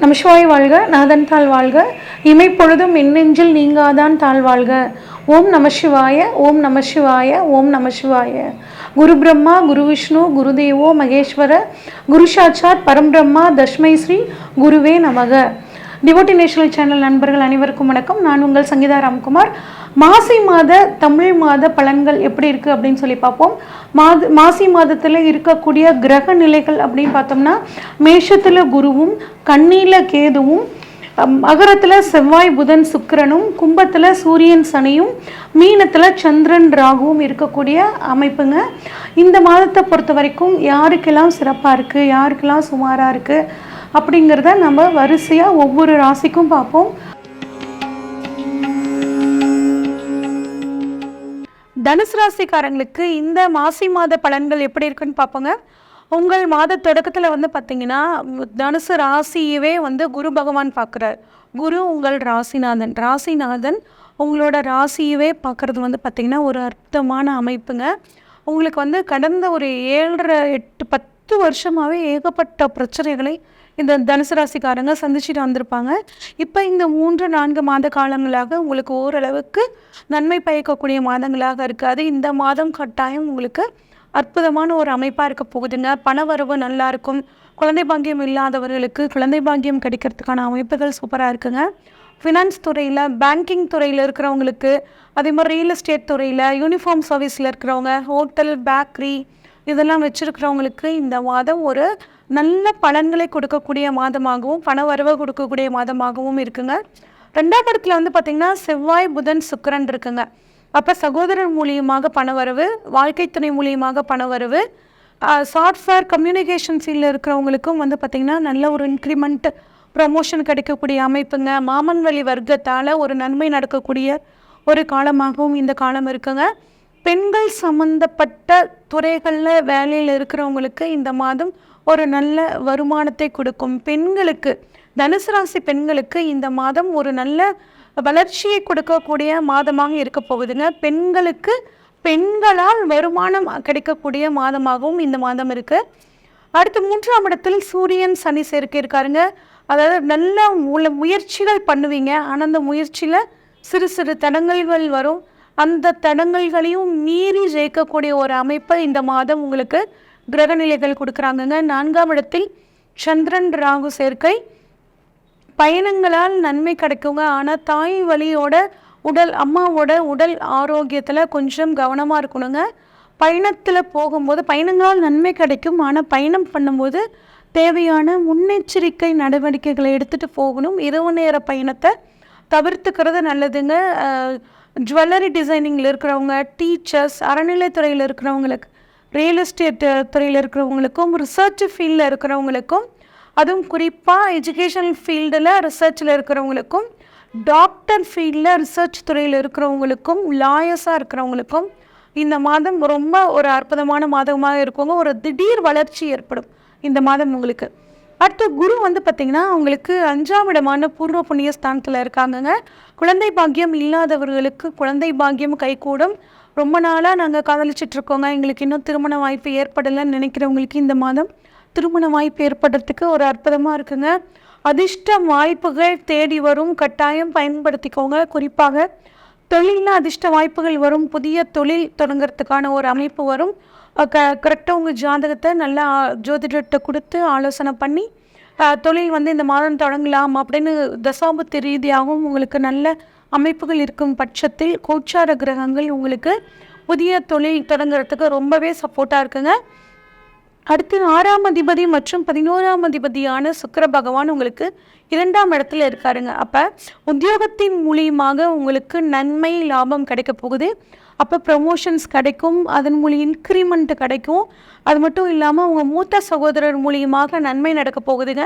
நமசிவாய் வாழ்க நாதன் தாழ் வாழ்க. இமைப்பொழுதும் மின்னெஞ்சில் நீங்காதான் தாழ் வாழ்க. ஓம் நமசிவாய ஓம் நமசிவாய ஓம் நமசிவாய. குரு பிரம்மா குரு விஷ்ணு குருதேவோ மகேஸ்வர. குரு சாட்சாத் பரம்பிரம்மா தஷ்மை ஸ்ரீ குருவே நமக. டிவோட்டி நேஷனல் சேனல் நண்பர்கள் அனைவருக்கும் வணக்கம். நான் உங்கள் சங்கீதா ராம்குமார். மாசி மாத தமிழ் மாத பலன்கள் எப்படி இருக்குது அப்படின்னு சொல்லி பார்ப்போம். மாத மாசி மாதத்தில் இருக்கக்கூடிய கிரக நிலைகள் அப்படின்னு பார்த்தோம்னா மேஷத்தில் குருவும் கண்ணியில் கேதுவும் மகரத்தில் செவ்வாய் புதன் சுக்கிரனும் கும்பத்துல சூரியன் சனியும் மீனத்துல சந்திரன் ராகுவும் இருக்கக்கூடிய அமைப்புங்க. இந்த மாதத்தை பொறுத்த வரைக்கும் யாருக்கெல்லாம் சிறப்பாக இருக்குது யாருக்கெல்லாம் சுமாராக இருக்குது அப்படிங்கிறத நம்ம வரிசையாக ஒவ்வொரு ராசிக்கும் பார்ப்போம். தனுசு ராசிக்காரங்களுக்கு இந்த மாசி மாத பலன்கள் எப்படி இருக்குன்னு பார்ப்போங்க. உங்கள் மாத தொடக்கத்தில் வந்து பார்த்தீங்கன்னா தனுசு ராசியவே வந்து குரு பகவான் பார்க்குறார் குரு உங்கள் ராசிநாதன். ராசிநாதன் உங்களோட ராசியவே பார்க்குறது வந்து பார்த்திங்கன்னா ஒரு அற்புதமான அமைப்புங்க. உங்களுக்கு வந்து கடந்த ஒரு ஏழரை எட்டு பத்து வருஷமாகவே ஏகப்பட்ட பிரச்சனைகளை இந்த தனுசு ராசிக்காரங்க சந்திச்சுட்டு வந்திருப்பாங்க. இப்போ இந்த மூன்று நான்கு மாத காலங்களாக உங்களுக்கு ஓரளவுக்கு நன்மை பயக்கக்கூடிய மாதங்களாக இருக்காது. இந்த மாதம் கட்டாயம் உங்களுக்கு அற்புதமான ஒரு அமைப்பாக இருக்க போகுதுங்க. பணவரவு நல்லா இருக்கும். குழந்தை பாக்கியம் இல்லாதவர்களுக்கு குழந்தை பாக்கியம் கிடைக்கிறதுக்கான அமைப்புகள் சூப்பராக இருக்குங்க. ஃபினான்ஸ் துறையில் பேங்கிங் துறையில் இருக்கிறவங்களுக்கு அதே மாதிரி ரியல் எஸ்டேட் துறையில் யூனிஃபார்ம் சர்வீஸில் இருக்கிறவங்க ஹோட்டல் பேக்கரி இதெல்லாம் வச்சுருக்கிறவங்களுக்கு இந்த மாதம் ஒரு நல்ல பலன்களை கொடுக்கக்கூடிய மாதமாகவும் பண வரவை கொடுக்கக்கூடிய மாதமாகவும் இருக்குங்க. ரெண்டாம் இடத்துல வந்து பார்த்திங்கன்னா செவ்வாய் புதன் சுக்கரன் இருக்குங்க. அப்போ சகோதரர் மூலியமாக பணவரவு வாழ்க்கை துணை மூலியமாக பணவரவு சாஃப்ட்வேர் கம்யூனிகேஷன் ஃபீல்டில் இருக்கிறவங்களுக்கும் வந்து பார்த்திங்கன்னா நல்ல ஒரு இன்க்ரிமெண்ட் ப்ரமோஷன் கிடைக்கக்கூடிய அமைப்புங்க. மாமன் வழி வர்க்கத்தால் ஒரு நன்மை நடக்கக்கூடிய ஒரு காலமாகவும் இந்த காலம் இருக்குங்க. பெண்கள் சம்மந்தப்பட்ட துறைகளில் வேலையில் இருக்கிறவங்களுக்கு இந்த மாதம் ஒரு நல்ல வருமானத்தை கொடுக்கும். பெண்களுக்கு தனுசு ராசி பெண்களுக்கு இந்த மாதம் ஒரு நல்ல வளர்ச்சியை கொடுக்கக்கூடிய மாதமாக இருக்க போகுதுங்க. பெண்களுக்கு பெண்களால் வருமானம் கிடைக்கக்கூடிய மாதமாகவும் இந்த மாதம் இருக்குது அடுத்து மூன்றாம் இடத்தில் சூரியன் சனி சேர்க்கை இருக்காருங்க. அதாவது நல்ல உள்ள முயற்சிகள் பண்ணுவீங்க. ஆனால் அந்த முயற்சியில் சிறு சிறு தடங்கல்கள் வரும். அந்த தடங்கல்களையும் மீறி ஜெயிக்கக்கூடிய ஒரு அமைப்பை இந்த மாதம் உங்களுக்கு கிரகநிலைகள் கொடுக்குறாங்கங்க. நான்காம் இடத்தில் சந்திரன் ராகு சேர்க்கை. பயணங்களால் நன்மை கிடைக்குங்க. ஆனால் தாய் வழியோட உடல் அம்மாவோட உடல் ஆரோக்கியத்தில் கொஞ்சம் கவனமாக இருக்கணுங்க. பயணத்தில் போகும்போது பயணங்களால் நன்மை கிடைக்கும். ஆனால் பயணம் பண்ணும்போது தேவையான முன்னெச்சரிக்கை நடவடிக்கைகளை எடுத்துகிட்டு போகணும். இரவு நேர பயணத்தை தவிர்த்துக்கிறது நல்லதுங்க. ஜுவல்லரி டிசைனிங்கில் இருக்கிறவங்க டீச்சர்ஸ் அறநிலைத்துறையில் இருக்கிறவங்களுக்கு ரியல் எஸ்டேட் துறையில் இருக்கிறவங்களுக்கும் ரிசர்ச் ஃபீல்டில் இருக்கிறவங்களுக்கும் அதுவும் குறிப்பாக எஜுகேஷனல் ஃபீல்டில் ரிசர்ச்சில் இருக்கிறவங்களுக்கும் டாக்டர் ஃபீல்டில் ரிசர்ச் துறையில் இருக்கிறவங்களுக்கும் லாயர்ஸாக இருக்கிறவங்களுக்கும் இந்த மாதம் ரொம்ப ஒரு அற்புதமான மாதமாக இருக்குங்க. ஒரு திடீர் வளர்ச்சி ஏற்படும் இந்த மாதம் உங்களுக்கு. அடுத்து குரு வந்து பார்த்திங்கன்னா அவங்களுக்கு அஞ்சாம் இடமான பூர்வ புண்ணிய ஸ்தானத்தில் இருக்காங்கங்க. குழந்தை பாக்கியம் இல்லாதவர்களுக்கு குழந்தை பாக்கியம் கைகூடும். ரொம்ப நாளாக நாங்கள் காதலிச்சிட்டு இருக்கோங்க. எங்களுக்கு இன்னும் திருமண வாய்ப்பு ஏற்படலைன்னு நினைக்கிறவங்களுக்கு இந்த மாதம் திருமண வாய்ப்பு ஏற்படுறதுக்கு ஒரு அற்புதமாக இருக்குங்க. அதிர்ஷ்ட வாய்ப்புகள் தேடி வரும். கட்டாயம் பயன்படுத்திக்கோங்க. குறிப்பாக தொழிலில் அதிர்ஷ்ட வாய்ப்புகள் வரும். புதிய தொழில் தொடங்குறதுக்கான ஒரு அமைப்பு வரும். க கரெக்டாக உங்கள் ஜாதகத்தை நல்லா ஜோதிடர்கிட்ட கொடுத்து ஆலோசனை பண்ணி தொழில் வந்து இந்த மாதம் தொடங்கலாம் அப்படின்னு தசாபத்து ரீதியாகவும் உங்களுக்கு நல்ல அமைப்புகள் இருக்கும் பட்சத்தில் கோச்சார கிரகங்கள் உங்களுக்கு புதிய தொழில் தொடங்குறதுக்கு ரொம்பவே சப்போர்ட்டாக இருக்குங்க. அடுத்து ஆறாம் அதிபதி மற்றும் பதினோராம் அதிபதியான சுக்கர பகவான் உங்களுக்கு இரண்டாம் இடத்துல இருக்காருங்க. அப்போ உத்தியோகத்தின் மூலியமாக உங்களுக்கு நன்மை லாபம் கிடைக்க போகுது. அப்போ ப்ரமோஷன்ஸ் கிடைக்கும் அதன் மூலியம் இன்க்ரிமெண்ட் கிடைக்கும். அது மட்டும் இல்லாமல் உங்கள் மூத்த சகோதரர் மூலியமாக நன்மை நடக்க போகுதுங்க.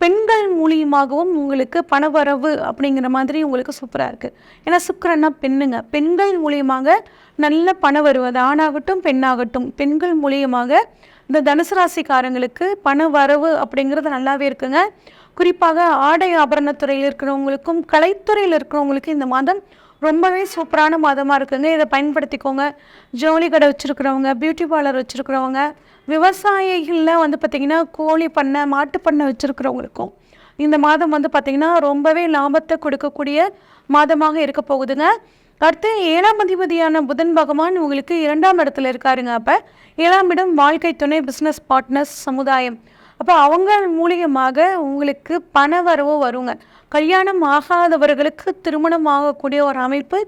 பெண்கள் மூலியமாகவும் உங்களுக்கு பணவரவு அப்படிங்கிற மாதிரி உங்களுக்கு சூப்பராக இருக்குது ஏன்னா சுக்கரன்னா பெண்ணுங்க. பெண்கள் மூலியமாக நல்ல பணம் வருவது ஆணாகட்டும் பெண்ணாகட்டும் பெண்கள் மூலியமாக இந்த தனுசு ராசிக்காரங்களுக்கு பண வரவு அப்படிங்கிறது நல்லாவே இருக்குங்க. குறிப்பாக ஆடை ஆபரணத்துறையில் இருக்கிறவங்களுக்கும் கலைத்துறையில் இருக்கிறவங்களுக்கும் இந்த மாதம் ரொம்பவே சூப்பரான மாதமாக இருக்குங்க. இதை பயன்படுத்திக்கோங்க. ஜவுளி கடை வச்சுருக்கிறவங்க பியூட்டி பார்லர் வச்சுருக்கிறவங்க விவசாயிகளில் வந்து பார்த்திங்கன்னா கோழி பண்ணை மாட்டு பண்ணை வச்சுருக்கிறவங்களுக்கும் இந்த மாதம் வந்து பார்த்திங்கன்னா ரொம்பவே லாபத்தை கொடுக்கக்கூடிய மாதமாக இருக்க போகுதுங்க. அடுத்து ஏழாம் அதிபதியான புதன் பகவான் உங்களுக்கு இரண்டாம் இடத்துல இருக்காருங்க அப்போ. ஏழாம் இடம் வாழ்க்கை துணை பிஸ்னஸ் பார்ட்னர்ஸ் சமுதாயம். அப்போ அவங்க மூலியமாக உங்களுக்கு பண வரவோ வருங்க. கல்யாணம் ஆகாதவர்களுக்கு திருமணம் ஆகக்கூடிய ஒரு அமைப்பு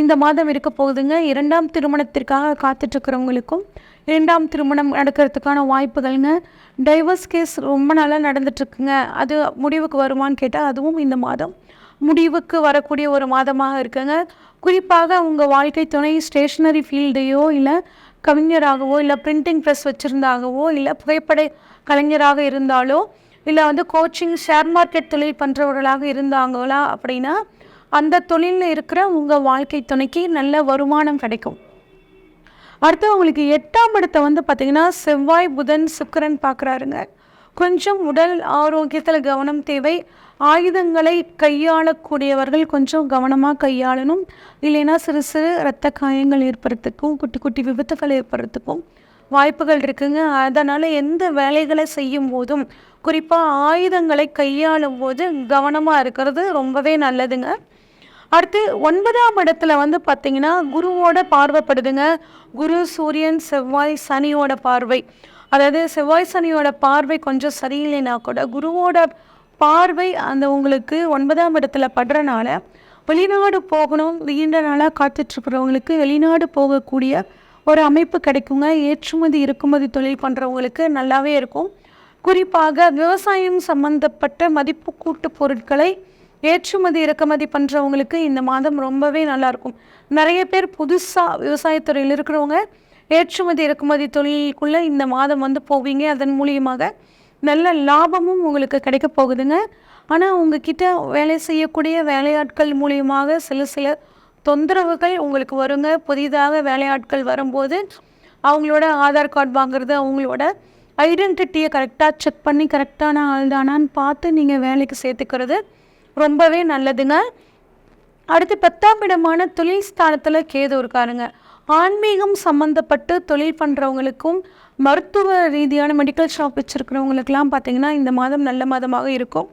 இந்த மாதம் இருக்க போகுதுங்க. இரண்டாம் திருமணத்திற்காக காத்துட்ருக்கிறவங்களுக்கும் இரண்டாம் திருமணம் நடக்கிறதுக்கான வாய்ப்புகள்ங்க. டைவர்ஸ் கேஸ் ரொம்ப நாளாக நடந்துட்டுருக்குங்க அது முடிவுக்கு வருமான்னு கேட்டால் அதுவும் இந்த மாதம் முடிவுக்கு வரக்கூடிய ஒரு மாதமாக இருக்குங்க. குறிப்பாக உங்கள் வாழ்க்கை துணை ஸ்டேஷ்னரி ஃபீல்டையோ இல்லை கவிஞராகவோ இல்லை பிரிண்டிங் ப்ரெஸ் வச்சுருந்தாகவோ இல்லை புகைப்பட கலைஞராக இருந்தாலோ இல்லை வந்து கோச்சிங் ஷேர் மார்க்கெட் தொழில் பண்ணுறவர்களாக இருந்தாங்களா அப்படின்னா அந்த தொழிலில் இருக்கிற உங்கள் வாழ்க்கை துணைக்கு நல்ல வருமானம் கிடைக்கும். அடுத்து உங்களுக்கு எட்டாம் இடத்தை வந்து பார்த்திங்கன்னா செவ்வாய் புதன் சுக்கரன் பார்க்குறாருங்க கொஞ்சம் உடல் ஆரோக்கியத்தில் கவனம் தேவை. ஆயுதங்களை கையாளக்கூடியவர்கள் கொஞ்சம் கவனமாக கையாளணும். இல்லைன்னா சிறு சிறு இரத்த காயங்கள் ஏற்படுறதுக்கும் குட்டி குட்டி விபத்துகள் ஏற்படுறதுக்கும் வாய்ப்புகள் இருக்குங்க. அதனால் எந்த வேலைகளை செய்யும் போதும் குறிப்பாக ஆயுதங்களை கையாளும் போது கவனமாக இருக்கிறது ரொம்பவே நல்லதுங்க. அடுத்து ஒன்பதாம் இடத்துல வந்து பார்த்தீங்கன்னா குருவோட பார்வைப்படுதுங்க. குரு சூரியன் செவ்வாய் சனியோட பார்வை. அதாவது செவ்வாய் சனியோட பார்வை கொஞ்சம் சரியில்லைனா கூட குருவோட பார்வை அந்த உங்களுக்கு ஒன்பதாம் இடத்துல படுறனால வெளிநாடு போகணும் நீண்ட நாளாக காத்துட்ருக்கிறவங்களுக்கு வெளிநாடு போகக்கூடிய ஒரு அமைப்பு கிடைக்குங்க. ஏற்றுமதி இறக்குமதி தொழில் பண்ணுறவங்களுக்கு நல்லாவே இருக்கும். குறிப்பாக விவசாயம் சம்பந்தப்பட்ட மதிப்பு கூட்டு பொருட்களை ஏற்றுமதி இறக்குமதி பண்ணுறவங்களுக்கு இந்த மாதம் ரொம்பவே நல்லாயிருக்கும். நிறைய பேர் புதுசாக விவசாயத்துறையில் இருக்கிறவங்க ஏற்றுமதி இறக்குமதி தொழிலுக்குள்ளே இந்த மாதம் வந்து போவீங்க. அதன் மூலியமாக நல்ல லாபமும் உங்களுக்கு கிடைக்க போகுதுங்க. ஆனால் உங்ககிட்ட வேலை செய்யக்கூடிய வேலையாட்கள் மூலியமாக சில சில தொந்தரவுகள் உங்களுக்கு வருங்க. புதிதாக வேலையாட்கள் வரும்போது அவங்களோட ஆதார் கார்டு வாங்குறது அவங்களோட ஐடென்டிட்டியை கரெக்டாக செக் பண்ணி கரெக்டான ஆள் தானான்னு பார்த்து நீங்கள் வேலைக்கு சேர்த்துக்கிறது ரொம்பவே நல்லதுங்க. அடுத்து பத்தாம் இடமான தொழில் ஸ்தானத்தில் கேது இருக்காருங்க. ஆன்மீகம் சம்மந்தப்பட்டு தொழில் பண்ணுறவங்களுக்கும் மருத்துவ ரீதியான மெடிக்கல் ஷாப் வச்சுருக்கிறவங்களுக்கெல்லாம் பார்த்தீங்கன்னா இந்த மாதம் நல்ல மாதமாக இருக்கும்.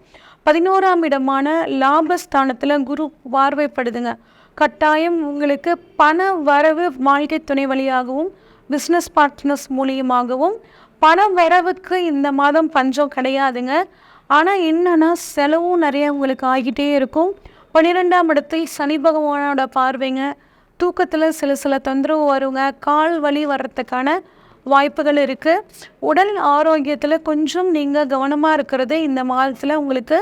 பதினோராம் இடமான லாபஸ்தானத்தில் குரு பார்வைப்படுதுங்க. கட்டாயம் உங்களுக்கு பண வரவு வாழ்க்கை துணை வழியாகவும் பிஸ்னஸ் பார்ட்னர்ஸ் மூலியமாகவும் பண வரவுக்கு இந்த மாதம் பஞ்சம் கிடையாதுங்க. ஆனால் என்னென்னா செலவும் நிறைய உங்களுக்கு ஆகிட்டே இருக்கும். பன்னிரெண்டாம் இடத்தில் சனி பகவானோட பார்வைங்க தூக்கத்தில் சில சில தொந்தரவு வருங்க. கால் வலி வர்றதுக்கான வாய்ப்புகள் இருக்குது உடல் ஆரோக்கியத்தில் கொஞ்சம் நீங்கள் கவனமாக இருக்கிறது இந்த மாதத்தில் உங்களுக்கு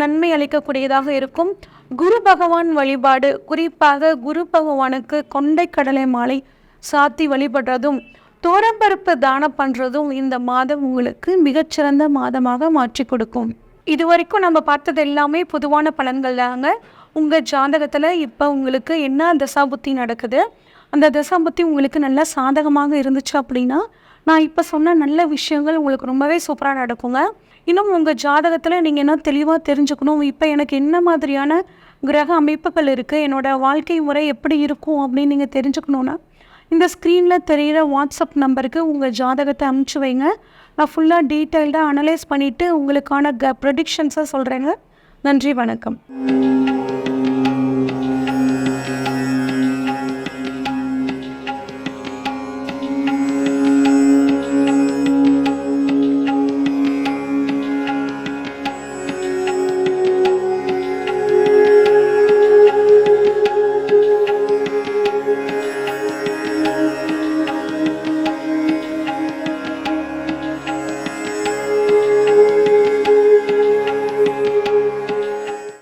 நன்மை அளிக்கக்கூடியதாக இருக்கும். குரு பகவான் வழிபாடு குறிப்பாக குரு பகவானுக்கு கொண்டை கடலை மாலை சாத்தி வழிபடுறதும் தோரம்பருப்பு தானம் பண்ணுறதும் இந்த மாதம் உங்களுக்கு மிகச்சிறந்த மாதமாக மாற்றி கொடுக்கும். இது வரைக்கும் நம்ம பார்த்தது எல்லாமே பொதுவான பலன்கள் தாங்க. உங்கள் ஜாதகத்தில் இப்போ உங்களுக்கு என்ன தசாபுத்தி நடக்குது? அந்த தசாபுத்தி உங்களுக்கு நல்லா சாதகமாக இருந்துச்சு அப்படின்னா நான் இப்போ சொன்ன நல்ல விஷயங்கள் உங்களுக்கு ரொம்பவே சூப்பராக நடக்குங்க. இன்னும் உங்கள் ஜாதகத்தில் நீங்கள் என்ன தெளிவாக தெரிஞ்சுக்கணும்? இப்போ எனக்கு என்ன மாதிரியான கிரக அமைப்புகள் இருக்குது என்னோடய வாழ்க்கை முறை எப்படி இருக்கும் அப்படின்னு நீங்கள் தெரிஞ்சுக்கணுன்னா இந்த ஸ்க்ரீனில் தெரிகிற வாட்ஸ்அப் நம்பருக்கு உங்கள் ஜாதகத்தை அமுச்சு வைங்க. நான் ஃபுல்லாக டீட்டெயில்டாக அனலைஸ் பண்ணிவிட்டு உங்களுக்கான க ப்ரொடிக்ஷன்ஸை சொல்கிறேங்க நன்றி வணக்கம்.